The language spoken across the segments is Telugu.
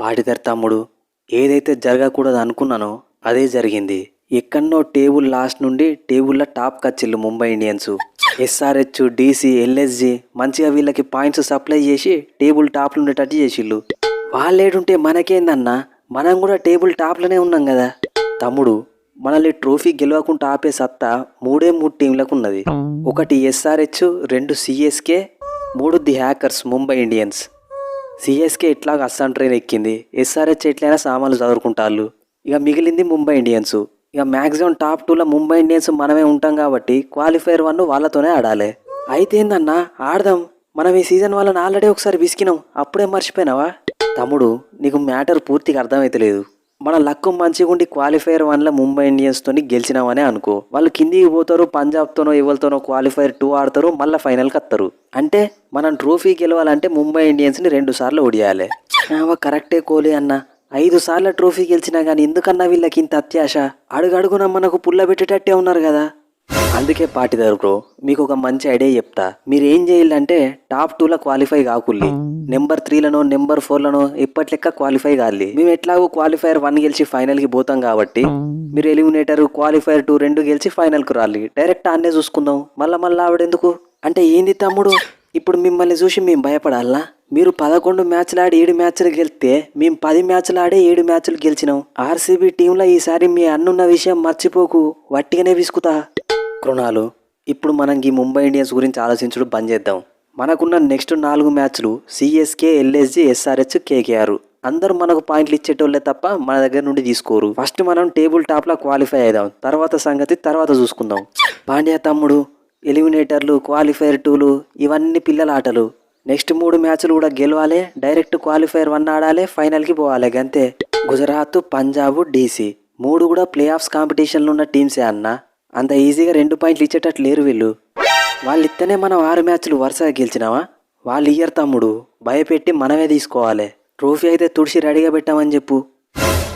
పాటిదర్ తమ్ముడు ఏదైతే జరగకూడదు అనుకున్నానో అదే జరిగింది. ఎక్కడో టేబుల్ లాస్ట్ నుండి టేబుల్ల top కచ్చిళ్ళు Mumbai Indians. SRH DC LSG మంచిగా వీళ్ళకి పాయింట్స్ సప్లై చేసి టేబుల్ టాప్లు ఉండేటట్టు చేసిళ్ళు వాళ్ళేడుంటే మనకేందన్నా? మనం కూడా టేబుల్ టాప్లోనే ఉన్నాం కదా. తమ్ముడు మనల్ని ట్రోఫీ గెలవకుండా ఆపే సత్తా మూడే మూడు టీంలకు ఉన్నది ఒకటి ఎస్ఆర్హెచ్ రెండు సిఎస్కే మూడు the hackers Mumbai Indians. CSK ఇట్లాగ అస్సాం ట్రైన్ ఎక్కింది? ఎస్ఆర్హెచ్ ఎట్లయినా సామాన్లు చదువుకుంటారు ఇక మిగిలింది ముంబై ఇండియన్స్. ఇక మ్యాక్సిమం టాప్ టూలో ముంబై ఇండియన్స్ మనమే ఉంటాం కాబట్టి క్వాలిఫైర్ వన్ వాళ్ళతోనే ఆడాలి. అయితే ఏందన్నా ఆడదాం. మనం ఈ సీజన్ వాళ్ళని ఆల్రెడీ ఒకసారి విసికినాం. అప్పుడే మర్చిపోయినావా? తమ్ముడు నీకు మ్యాటర్ పూర్తిగా అర్థమైతలేదు. మన లక్కు మంచిగా ఉండి క్వాలిఫైర్ వన్లో ముంబై ఇండియన్స్తో గెలిచినామనే అనుకో. వాళ్ళు కిందికి పోతారు పంజాబ్తోనో ఎవరితోనో క్వాలిఫైర్ టూ ఆడతారు మళ్ళీ ఫైనల్కి వస్తారు. అంటే మనం ట్రోఫీ గెలవాలంటే ముంబై ఇండియన్స్ని రెండు సార్లు ఓడియాలి. కరెక్టే కోహ్లీ అన్న. ఐదు సార్ల ట్రోఫీ గెలిచినా కానీ ఎందుకన్నా వీళ్ళకి ఇంత అత్యాశ? అడుగడుగున మనకు పుల్ల పెట్టేటట్టే ఉన్నారు కదా. అందుకే పాటిదారు బ్రో మీకు ఒక మంచి ఐడియా చెప్తా. మీరు ఏం చేయాలంటే టాప్ టూలో క్వాలిఫై కాకుల్లి. నెంబర్ త్రీలను నెంబర్ ఫోర్లను ఇప్పటి లెక్క క్వాలిఫై కాలి మేము ఎట్లాగో క్వాలిఫైర్ వన్ గెలిచి ఫైనల్కి పోతాం కాబట్టి మీరు ఎలిమినేటర్ క్వాలిఫైర్ టూ రెండు గెలిచి ఫైనల్కు రాలి డైరెక్ట్ అన్నే చూసుకుందాం. మళ్ళా మళ్ళీ ఆవిడెందుకు? అంటే ఏంది తమ్ముడు? ఇప్పుడు మిమ్మల్ని చూసి మేము భయపడాలా మీరు పదకొండు మ్యాచ్లు ఆడి ఏడు మ్యాచ్లు గెలిస్తే మేము పది మ్యాచ్లు ఆడి ఏడు మ్యాచ్లు గెలిచినాం. ఆర్సీబీ టీంలో ఈసారి మీ అన్నున్న విషయం మర్చిపోకు. వట్టిగానే విసుకుతా. కృణాలు. ఇప్పుడు మనం ఈ ముంబై ఇండియన్స్ గురించి ఆలోచించడం బంద్ చేద్దాం. మనకున్న నెక్స్ట్ నాలుగు మ్యాచ్లు సిఎస్కే ఎల్ఎస్జి ఎస్ఆర్హెచ్ కేకేఆర్. అందరూ మనకు పాయింట్లు ఇచ్చేటోళ్ళే తప్ప మన దగ్గర నుండి తీసుకోరు. ఫస్ట్ మనం టేబుల్ టాప్లో క్వాలిఫై అయిదాం. తర్వాత సంగతి తర్వాత చూసుకుందాం. పాండ్యా తమ్ముడు ఎలిమినేటర్లు క్వాలిఫైర్ టూలు ఇవన్నీ పిల్లల ఆటలు. నెక్స్ట్ మూడు మ్యాచ్లు కూడా గెలవాలి డైరెక్ట్ క్వాలిఫైర్ వన్ ఆడాలి ఫైనల్కి పోవాలి అంతే గుజరాత్ పంజాబ్ డీసీ. మూడు కూడా ప్లే ఆఫ్స్ కాంపిటీషన్లు ఉన్న టీమ్సే అన్నా. అంత ఈజీగా రెండు పాయింట్లు ఇచ్చేటట్లు లేరు వీళ్ళు. వాళ్ళు ఇస్తేనే మనం ఆరు మ్యాచ్లు వరుసగా గెలిచినావా వాళ్ళు ఇయ్యరు తమ్ముడు భయపెట్టి మనమే తీసుకోవాలి. ట్రోఫీ అయితే తుడిసి రెడీగా పెట్టామని చెప్పు.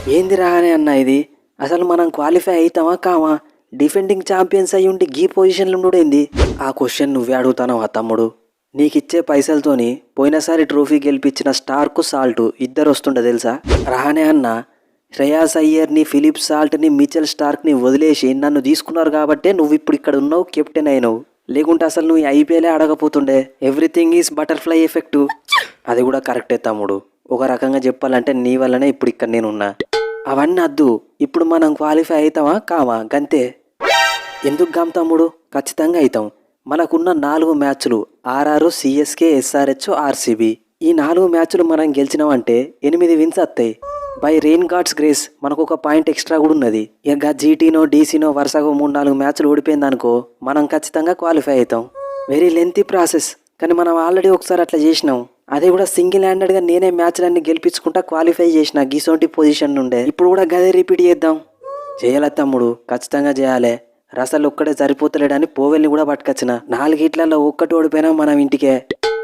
ఏంది రాగానే అన్న ఇది? అసలు మనం క్వాలిఫై అవుతామా కామా? డిఫెండింగ్ ఛాంపియన్స్ అయ్యి ఉండి గీ పొజిషన్లో ఉండేంది ఆ క్వశ్చన్ నువ్వే అడుగుతానవా తమ్ముడు? నీకిచ్చే పైసలతోని పోయినసారి ట్రోఫీ గెలిపించిన స్టార్కు సాల్ట్ ఇద్దరు వస్తుండే తెలుసా? రహానే అన్న శ్రేయాస్ అయ్యర్ని ఫిలిప్ సాల్ట్ని మిచెల్ స్టార్క్ని వదిలేసి నన్ను తీసుకున్నారు కాబట్టే నువ్వు ఇప్పుడు ఇక్కడ ఉన్నావు కెప్టెన్ అయినావు. లేకుంటే అసలు నువ్వు ఐపీఎలే అడగపోతుండే ఎవ్రీథింగ్ ఈజ్ బటర్ఫ్లై ఎఫెక్ట్ అది కూడా కరెక్టే తమ్ముడు. ఒక రకంగా చెప్పాలంటే నీ వల్లనే ఇప్పుడు ఇక్కడ నేను ఉన్నా అవన్నీ అద్దు. ఇప్పుడు మనం క్వాలిఫై అవుతామా? కామా? గంతే. ఎందుకు గాం తమ్ముడు? ఖచ్చితంగా అవుతాం. మనకున్న నాలుగు మ్యాచ్లు ఆర్ఆర్ సిఎస్కే ఎస్ఆర్హెచ్ ఆర్సీబీ. ఈ నాలుగు మ్యాచ్లు మనం గెలిచినామంటే ఎనిమిది విన్స్ వస్తాయి బై రెయిన్ గాడ్స్ గ్రేస్ మనకు ఒక పాయింట్ ఎక్స్ట్రా కూడా ఉన్నది ఇక జీటీనో డీసీనో వరుసగా మూడు నాలుగు మ్యాచ్లు ఓడిపోయిందనుకో మనం ఖచ్చితంగా క్వాలిఫై అవుతాం వెరీ లెంతీ ప్రాసెస్. కానీ మనం ఆల్రెడీ ఒకసారి అట్లా చేసినాం. అదే కూడా సింగిల్ హ్యాండెడ్గా నేనే మ్యాచ్లన్నీ గెలిపించుకుంటా క్వాలిఫై చేసిన గీసోంటి పొజిషన్ నుండే. ఇప్పుడు కూడా గదే రిపీట్ చేద్దాం. చేయాల తమ్ముడు? ఖచ్చితంగా చేయాలి. రసలు ఒక్కడే సరిపోతలేడని పోవెల్ని కూడా పట్టుకొచ్చిన. నాలుగిట్లలో ఒక్కటి ఓడిపోయినా మనం ఇంటికే.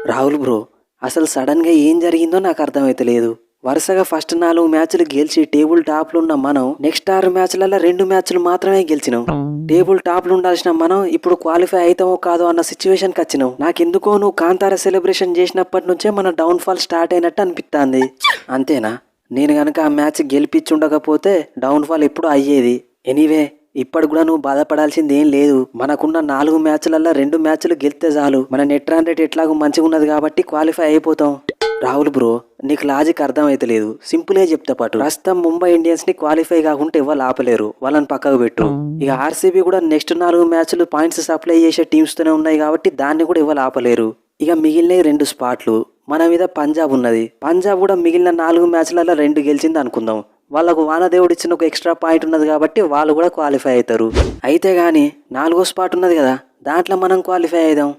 రాహుల్ బ్రో అసలు సడన్గా ఏం జరిగిందో నాకు అర్థమైతలేదు. వరుసగా ఫస్ట్ నాలుగు మ్యాచ్లు గెలిచి టేబుల్ టాప్లు ఉన్న మనం నెక్స్ట్ ఆరు మ్యాచ్లలో రెండు మ్యాచ్లు మాత్రమే గెలిచినాం. టేబుల్ టాప్లు ఉండాల్సిన మనం ఇప్పుడు క్వాలిఫై అవుతామో కాదో అన్న సిచ్యువేషన్కి వచ్చినాం. నాకెందుకో నువ్వు కాంతార సెలబ్రేషన్ చేసినప్పటి నుంచే మన డౌన్ఫాల్ స్టార్ట్ అయినట్టు అనిపిస్తుంది అంతేనా? నేను కనుక ఆ మ్యాచ్ గెలిపించుండకపోతే డౌన్ఫాల్ ఎప్పుడు అయ్యేది. ఎనీవే ఇప్పటి కూడా నువ్వు బాధపడాల్సింది ఏం లేదు. మనకున్న నాలుగు మ్యాచ్లలో రెండు మ్యాచ్లు గెలిస్తే చాలు. మన నెట్ రన్ రేట్ ఎట్లాగో మంచిగా ఉన్నది కాబట్టి క్వాలిఫై అయిపోతాం. రాహుల్ బ్రో నీకు లాజిక్ అర్థమైతలేదు. సింపుల్గా చెప్తా పాటు. ప్రస్తుతం ముంబై ఇండియన్స్ని క్వాలిఫై కాకుంటే ఇవ్వాలి ఆపలేరు. వాళ్ళని పక్కకు పెట్టు. ఇక ఆర్సీబీ కూడా నెక్స్ట్ నాలుగు మ్యాచ్లు పాయింట్స్ సప్లై చేసే టీమ్స్ తోనే ఉన్నాయి కాబట్టి దాన్ని కూడా ఇవ్వాలి ఆపలేరు. ఇక మిగిలిన రెండు స్పాట్లు. మన మీద పంజాబ్ ఉన్నది. పంజాబ్ కూడా మిగిలిన నాలుగు మ్యాచ్లలో రెండు గెలిచింది అనుకుందాం. వాళ్ళకు వానదేవుడు ఇచ్చిన ఒక ఎక్స్ట్రా పాయింట్ ఉన్నది కాబట్టి వాళ్ళు కూడా క్వాలిఫై అవుతారు. అయితే కానీ నాలుగో స్పాట్ ఉన్నది కదా. దాంట్లో మనం క్వాలిఫై అయిదాం.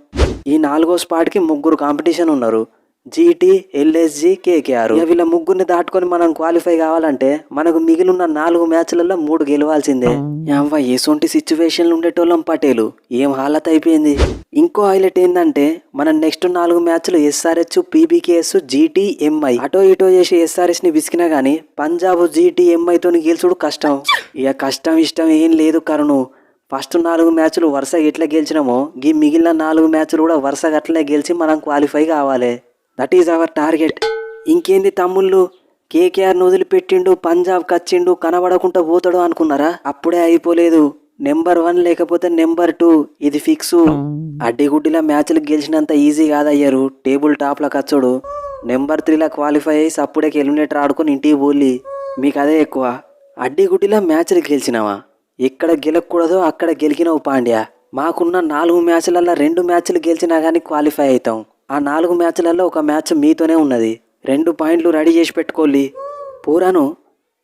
ఈ నాలుగో స్పాట్కి ముగ్గురు కాంపిటీషన్ ఉన్నారు. జీటీ ఎల్ఎస్జి కేకేఆర్ వీళ్ళ ముగ్గురిని దాటుకొని మనం క్వాలిఫై కావాలంటే మనకు మిగిలిన నాలుగు మ్యాచ్లలో మూడు గెలవాల్సిందే. అవ్వ ఎసొంటి సిచ్యువేషన్లు ఉండేటోళ్ళం పటేలు. ఏం హాలత్ అయిపోయింది? ఇంకో హైలైట్ ఏంటంటే మనం నెక్స్ట్ నాలుగు మ్యాచ్లు ఎస్ఆర్హెచ్ పీబీకేఎస్ జీటీ ఎంఐ అటో ఇటో చేసి ఎస్ఆర్హెచ్ని విసికినా గానీ పంజాబ్ జీటీ ఎంఐ తోని గెలుచుడు కష్టం. ఇక కష్టం ఇష్టం ఏం లేదు కరుణు. ఫస్ట్ నాలుగు మ్యాచ్లు వరుస ఎట్లా గెలిచినామో ఈ మిగిలిన నాలుగు మ్యాచ్లు కూడా వరుసగా అట్లనే గెలిచి మనం క్వాలిఫై కావాలి. దట్ ఈజ్ అవర్ టార్గెట్ ఇంకేంది తమ్ముళ్ళు? కేకేఆర్ను వదిలిపెట్టిండు పంజాబ్ కచ్చిండు కనబడకుండా పోతాడు అనుకున్నారా? అప్పుడే అయిపోలేదు. నెంబర్ వన్ లేకపోతే నెంబర్ టూ ఇది ఫిక్స్ అడ్డిగుడ్డిలా మ్యాచ్లు గెలిచినంత ఈజీ కాదయ్యారు. టేబుల్ టాప్ల కచ్చోడు. నెంబర్ త్రీలా క్వాలిఫై అయ్యి అప్పుడే ఎలిమినేటర్ ఆడుకొని ఇంటికి పోలి మీకు అదే ఎక్కువ. అడ్డిగుడ్డిలా మ్యాచ్లు గెలిచినావా? ఎక్కడ గెలకూడదో అక్కడ గెలికినావు పాండ్యా. మాకున్న నాలుగు మ్యాచ్లలో రెండు మ్యాచ్లు గెలిచినా కానీ క్వాలిఫై అవుతాం. ఆ నాలుగు మ్యాచ్లలో ఒక మ్యాచ్ మీతోనే ఉన్నది. రెండు పాయింట్లు రెడీ చేసి పెట్టుకోవాలి పూరాను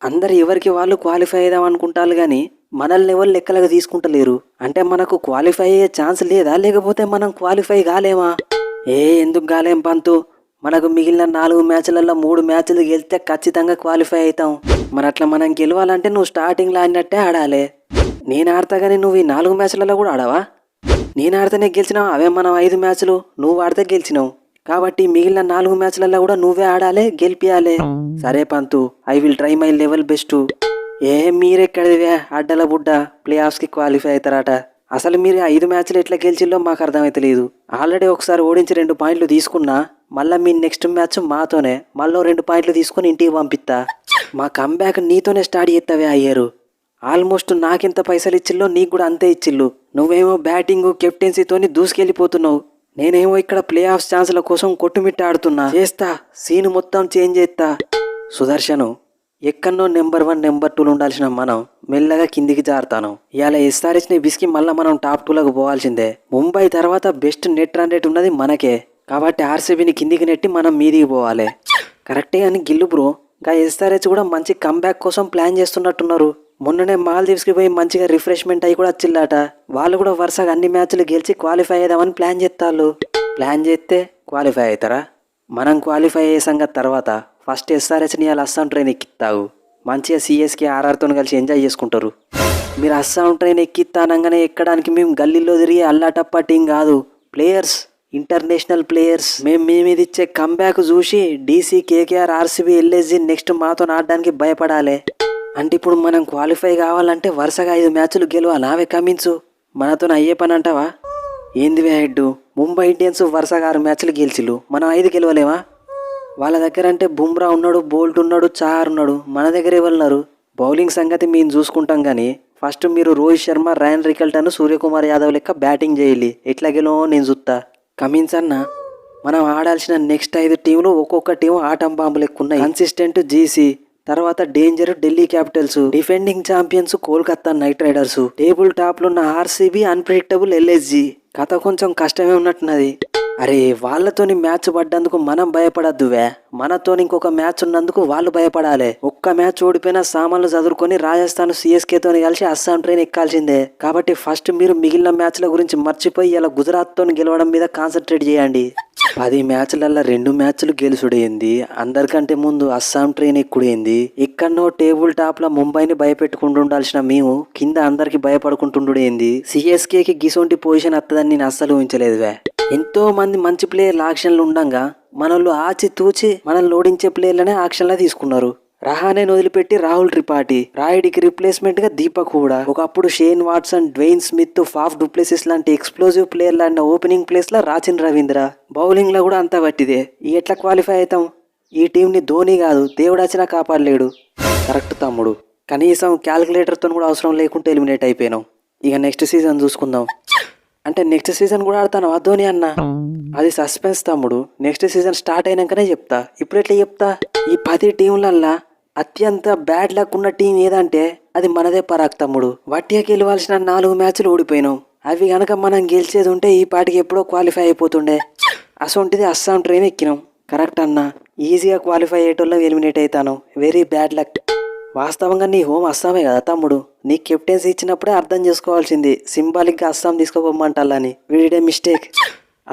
అందరు ఎవరికి వాళ్ళు క్వాలిఫై అయిదాం అనుకుంటారు కానీ మనల్ని ఎవరు లెక్కలకు తీసుకుంటలేరు. అంటే మనకు క్వాలిఫై అయ్యే ఛాన్స్ లేదా? లేకపోతే మనం క్వాలిఫై కాలేమా? ఏ ఎందుకు కాలేం పంతు? మనకు మిగిలిన నాలుగు మ్యాచ్లలో మూడు మ్యాచ్లు గెలిస్తే ఖచ్చితంగా క్వాలిఫై అవుతాం మరి అట్లా మనం గెలవాలంటే నువ్వు స్టార్టింగ్లో ఆడినట్టే ఆడాలి. నేను ఆడతా కానీ నువ్వు ఈ నాలుగు మ్యాచ్లలో కూడా ఆడవా? నేను ఆడితేనే గెలిచినావు అవే మనం ఐదు మ్యాచ్లు నువ్వు ఆడితే గెలిచినావు. కాబట్టి మిగిలిన నాలుగు మ్యాచ్లలో కూడా నువ్వే ఆడాలి గెలిపియాలి. సరే Pant I will try my level best. ఏ మీరెక్కడివే అడ్డల బుడ్డ ప్లే ఆఫ్స్కి క్వాలిఫై అవుతారట. అసలు మీరు ఐదు మ్యాచ్లు ఎట్లా గెలిచిల్లో మాకు అర్థమైతలేదు ఆల్రెడీ ఒకసారి ఓడించి రెండు పాయింట్లు తీసుకున్నా మళ్ళీ మీ నెక్స్ట్ మ్యాచ్ మాతోనే మళ్ళీ రెండు పాయింట్లు తీసుకొని ఇంటికి పంపిస్తా మా కంబ్యాక్ నీతోనే స్టార్ట్ చేస్తావే అయ్యారు ఆల్మోస్ట్ నాకింత పైసలు ఇచ్చిల్లో నీకు కూడా అంతే ఇచ్చిల్లు నువ్వేమో బ్యాటింగ్ కెప్టెన్సీతోని దూసుకెళ్ళిపోతున్నావు. నేనేమో ఇక్కడ ప్లే ఆఫ్ ఛాన్స్ల కోసం కొట్టుమిట్ట ఆడుతున్నా చేస్తా సీన్ మొత్తం చేంజ్ చేస్తా. సుదర్శను ఎక్కడనో నెంబర్ వన్ నెంబర్ టూలు ఉండాల్సిన మనం మెల్లగా కిందికి జారుతాను. ఇవాళ ఎస్ఆర్హెచ్ని బిస్కి మళ్ళీ మనం టాప్ టూలకు పోవాల్సిందే. ముంబై తర్వాత బెస్ట్ నెట్ రన్ రేట్ ఉన్నది మనకే. కాబట్టి ఆర్సీబీని కిందికి నెట్టి మనం మీదికి పోవాలి. కరెక్టే అని గిల్లు బ్రో. ఇంకా ఎస్ఆర్హెచ్ కూడా మంచి కంబ్యాక్ కోసం ప్లాన్ చేస్తున్నట్టున్నారు. మొన్ననే మాల్దీవ్స్కి పోయి మంచిగా రిఫ్రెష్మెంట్ అయ్యి కూడా వచ్చిల్లాట. వాళ్ళు కూడా వరుసగా అన్ని మ్యాచ్లు గెలిచి క్వాలిఫై అయ్యేదామని ప్లాన్ చేస్తారు ప్లాన్ చేస్తే క్వాలిఫై అవుతారా మనం క్వాలిఫై అయ్యే సంగతి తర్వాత. ఫస్ట్ ఎస్ఆర్ఎస్ని వాళ్ళు అస్సాం ట్రైన్ ఎక్కిస్తావు మంచిగా సిఎస్కి ఆర్ఆర్తో కలిసి ఎంజాయ్ చేసుకుంటారు. మీరు అస్సాం ట్రైన్ ఎక్కిస్తానంగానే ఎక్కడానికి మేము గల్లీలో తిరిగి అల్లాటప్ప టీం కాదు. Players international players. మేము మీ మీద ఇచ్చే కంబ్యాక్ చూసి DC KKR RCB LSG next మాతో ఆడడానికి భయపడాలి. అంటే ఇప్పుడు మనం క్వాలిఫై కావాలంటే వరుసగా ఐదు మ్యాచ్లు గెలవాలి. నావే కమించు మనతో అయ్యే పని అంటావా? ఏంది హెడ్ ముంబై ఇండియన్స్ వరుసగా ఆరు మ్యాచ్లు గెలిచిలు మనం ఐదు గెలవలేమా? వాళ్ళ దగ్గర అంటే బుమ్రా ఉన్నాడు బోల్ట్ ఉన్నాడు చార్ ఉన్నాడు. మన దగ్గర ఎవరున్నారు బౌలింగ్ సంగతి మేము చూసుకుంటాం కానీ ఫస్ట్ మీరు రోహిత్ శర్మ ర్యాన్ రికల్టన్ సూర్యకుమార్ యాదవ్ లెక్క బ్యాటింగ్ చేయాలి. ఎట్లా గెలవో నేను చూస్తా కమిన్స్ అన్న మనం ఆడాల్సిన నెక్స్ట్ ఐదు టీంలు ఒక్కొక్క టీం ఆటం బాంబు లెక్క ఉన్నాయి కన్సిస్టెంట్ జీసీ తర్వాత danger Delhi Capitals defending champions Kolkata Knight Riders table టాప్లో ఉన్న ఆర్సీబీ అన్ప్రిడిక్టబుల్ ఎల్ఎస్జి. కథ కొంచెం కష్టమే ఉన్నట్టున్నది. అరే వాళ్ళతోని మ్యాచ్ పడ్డందుకు మనం భయపడద్దువే. మనతోని ఇంకొక మ్యాచ్ ఉన్నందుకు వాళ్ళు భయపడాలి. ఒక్క మ్యాచ్ ఓడిపోయినా సామాన్లు చదువుకొని రాజస్థాన్ సిఎస్కేతోని కలిసి అస్సాం ట్రైన్ ఎక్కాల్సిందే. కాబట్టి ఫస్ట్ మీరు మిగిలిన మ్యాచ్ల గురించి మర్చిపోయి ఇలా గుజరాత్తో గెలవడం మీద కాన్సన్ట్రేట్ చేయండి. పది మ్యాచ్లల్లో రెండు మ్యాచ్లు గెలుసుడైంది. అందరికంటే ముందు అస్సాం ట్రైన్ ఎక్కుడైంది. ఇక్కడనో టేబుల్ టాప్లో ముంబైని భయపెట్టుకుంటూ ఉండాల్సిన మేము కింద అందరికి భయపడుకుంటుండేంది సిఎస్కేకి గిసొంటి పొజిషన్ వస్తుందని నేను అస్సలు ఊహించలేదువే. ఎంతో మంది మంచి ప్లేయర్లు ఆక్షన్లు ఉండగా మనల్ని ఆచి తూచి మనల్ని ఓడించే ప్లేయర్లనే ఆక్షన్లా తీసుకున్నారు. రహానే వదిలిపెట్టి రాహుల్ త్రిపాఠి రాయుడికి రిప్లేస్మెంట్గా దీపక్ కూడా ఒకప్పుడు Shane Watson Dwayne Smith Faf du Plessis లాంటి ఎక్స్ప్లోజివ్ ప్లేయర్ లాంటి ఓపెనింగ్ ప్లేస్లో రాచిన్ రవీంద్ర. బౌలింగ్లో కూడా అంతా పట్టిదే. ఎట్లా క్వాలిఫై అవుతాం? ఈ టీంని ధోని కాదు దేవుడు కాపాడలేడు. కరెక్ట్ తమ్ముడు. కనీసం క్యాలిక్యులేటర్తో కూడా అవసరం లేకుండా ఎలిమినేట్ అయిపోయినాం. ఇక నెక్స్ట్ సీజన్ చూసుకుందాం. అంటే నెక్స్ట్ సీజన్ కూడా ఆడతాను ధోని అన్న? అది సస్పెన్స్ తమ్ముడు. నెక్స్ట్ సీజన్ స్టార్ట్ అయినాకనే చెప్తా. ఇప్పుడు ఎట్లా చెప్తా? ఈ పది టీంలల్లా అత్యంత బ్యాడ్ లక్ ఉన్న టీం ఏదంటే అది మనదే పరాక్ తమ్ముడు. వట్టిగా గెలవాల్సిన నాలుగు మ్యాచ్లు ఓడిపోయినాం. అవి గనక మనం గెలిచేది ఉంటే ఈ పాటికి ఎప్పుడో క్వాలిఫై అయిపోతుండే. అసొంటిది అస్సాం ట్రైన్ ఎక్కినాం. కరెక్ట్ అన్న. ఈజీగా క్వాలిఫై అయ్యేటోళ్ళ ఎలిమినేట్ అవుతాను వెరీ బ్యాడ్ లక్ వాస్తవంగా నీ హోమ్ అస్సామే కదా తమ్ముడు. నీ కెప్టెన్సీ ఇచ్చినప్పుడే అర్థం చేసుకోవాల్సింది. సింబాలిక్గా అస్సాం తీసుకోపోమంటాలని వీడే మిస్టేక్.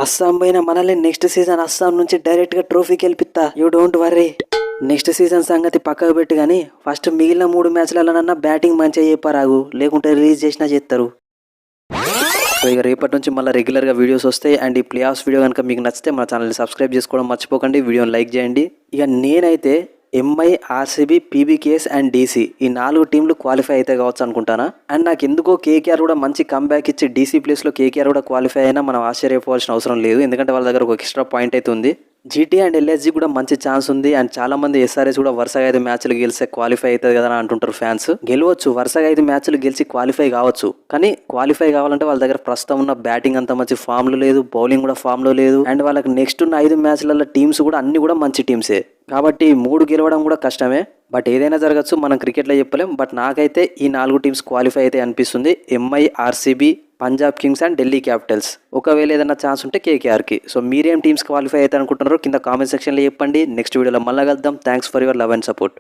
అస్సాం పోయిన మనల్ని నెక్స్ట్ సీజన్ అస్సాం నుంచి డైరెక్ట్గా trophy గెలిపిస్తా you don't worry. Next season సంగతి పక్కకు పెట్టి కానీ ఫస్ట్ మిగిలిన మూడు మ్యాచ్లలోనన్నా బ్యాటింగ్ మంచిగా చెప్పరాగు. లేకుంటే రిలీజ్ చేసినా చేస్తారు సో ఇక రేపటి నుంచి మళ్ళీ రెగ్యులర్గా వీడియోస్ వస్తాయి. అండ్ ఈ ప్లే ఆఫ్స్ వీడియో కనుక మీకు నచ్చితే మా ఛానల్ని సబ్స్క్రైబ్ చేసుకోవడం మర్చిపోకండి. వీడియోని లైక్ చేయండి. ఇక నేనైతే MI RCB PBKS and DC ఈ నాలుగు టీంలు క్వాలిఫై అయితే కావచ్చు అనుకుంటానా? అండ్ నాకు ఎందుకో కేకేఆర్ కూడా మంచి కంబ్యాక్ ఇచ్చి డీసీ ప్లేస్లో కేకేఆర్ కూడా క్వాలిఫై అయినా మనం ఆశ్చర్యపోవాల్సిన అవసరం లేదు. ఎందుకంటే వాళ్ళ దగ్గర ఒక ఎక్స్ట్రా పాయింట్ అయితే ఉంది. జీటీ అండ్ ఎల్ఎస్జీ కూడా మంచి ఛాన్స్ ఉంది. అండ్ చాలా మంది ఎస్ఆర్ఎస్ కూడా వరుసగా ఐదు మ్యాచ్లు గెలిస్తే క్వాలిఫై అవుతుంది కదా అని అంటుంటారు ఫ్యాన్స్ గెలవచ్చు వరుసగా ఐదు మ్యాచ్లు గెలిచి క్వాలిఫై కావచ్చు. కానీ క్వాలిఫై కావాలంటే వాళ్ళ దగ్గర ప్రస్తుతం ఉన్న బ్యాటింగ్ అంత మంచి ఫామ్లో లేదు బౌలింగ్ కూడా ఫామ్లో లేదు. అండ్ వాళ్ళకి నెక్స్ట్ ఉన్న ఐదు మ్యాచ్లలో టీమ్స్ కూడా అన్ని కూడా మంచి టీమ్సే కాబట్టి మూడు గెలవడం కూడా కష్టమే. బట్ ఏదైనా జరగచ్చు మనం క్రికెట్లో చెప్పలేం. బట్ నాకైతే ఈ నాలుగు టీమ్స్ క్వాలిఫై అయితే అనిపిస్తుంది. MI RCB Punjab Kings and Delhi Capitals. ఒకవేళ ఏదైనా ఛాన్స్ ఉంటే కేకేఆర్కి. సో మీరేం టీమ్స్ క్వాలిఫై అయితే అనుకుంటున్నారో కింద కామెంట్ సెక్షన్లో చెప్పండి. నెక్స్ట్ వీడియోలో మళ్ళీ కలుద్దాం. Thanks for your love and support.